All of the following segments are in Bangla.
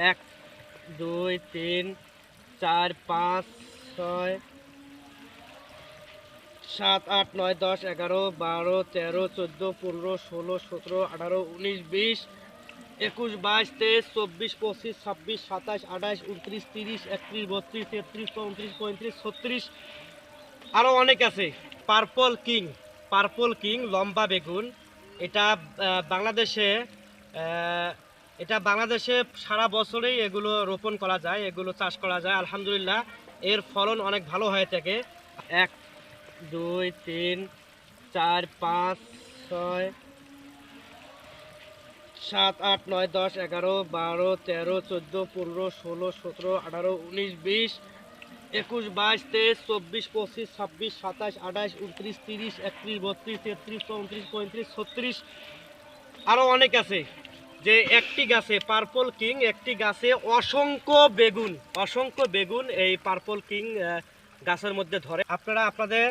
এক, দুই, তিন, চার, পাঁচ, ছয়, সাত, আট, নয়, দশ, এগারো, বারো, তেরো, চোদ্দ, পনেরো, ষোলো, সতেরো, আঠারো, উনিশ, বিশ, একুশ, বাইশ, তেইশ, চব্বিশ, পঁচিশ, ছাব্বিশ, সাতাশ, আঠাশ, উনত্রিশ, তিরিশ, একত্রিশ, বত্রিশ, তেত্রিশ, চৌত্রিশ, পঁয়ত্রিশ, ছত্রিশ আরও অনেক আছে। পার্পল কিং পার্পল কিং, লম্বা বেগুন। এটা বাংলাদেশে এটা বাংলাদেশে সারা বছরেই এগুলো রোপণ করা যায়, এগুলো চাষ করা যায়, আলহামদুলিল্লাহ। এর ফলন অনেক ভালো হয়ে থাকে। এক, দুই, তিন, চার, পাঁচ, ছয়, সাত, আট, নয়, দশ, এগারো, বারো, তেরো, চোদ্দ, পনেরো, ষোলো, সতেরো, আঠারো, উনিশ, বিশ, একুশ, বাইশ, তেইশ, চব্বিশ, পঁচিশ, ছাব্বিশ, সাতাশ, আঠাশ, উনত্রিশ, তিরিশ, একত্রিশ, বত্রিশ, তেত্রিশ, চৌত্রিশ, পঁয়ত্রিশ, ছত্রিশ আরও অনেক আছে। যে একটি গাছে পার্পল কিং একটি গাছে অসংখ্য বেগুন অসংখ্য বেগুন এই পার্পল কিং গাছের মধ্যে ধরে। আপনারা আপনাদের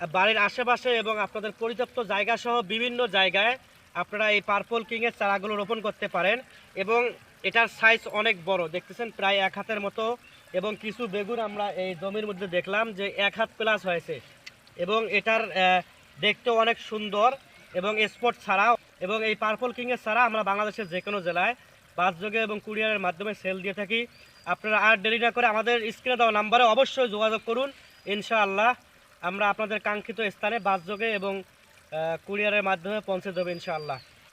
বাড়ির আশেপাশে এবং আপনাদের পরিত্যক্ত জায়গা সহ বিভিন্ন জায়গায় আপনারা এই পার্পল কিংয়ের চারাগুলো রোপণ করতে পারেন এবং এটার সাইজ অনেক বড়। দেখতেছেন প্রায় এক হাতের মতো এবং কিছু বেগুন আমরা এই জমির মধ্যে দেখলাম যে এক হাত প্লাস হয়েছে এবং এটার আহ, দেখতেও অনেক সুন্দর এবং স্পট ছাড়াও এবং এই পার্পল কিংয়ের ছাড়া আমরা বাংলাদেশের যে কোনো জেলায় বাসযোগে এবং কুরিয়ারের মাধ্যমে সেল দিয়ে থাকি। আপনারা আর দেরি না করে আমাদের স্ক্রিনে দেওয়া নাম্বারে অবশ্যই যোগাযোগ করুন। ইনশাআল্লাহ আমরা আপনাদের কাঙ্ক্ষিত স্থানে বাসযোগে এবং কুরিয়ারের মাধ্যমে পৌঁছে দেবো ইনশাআল্লাহ।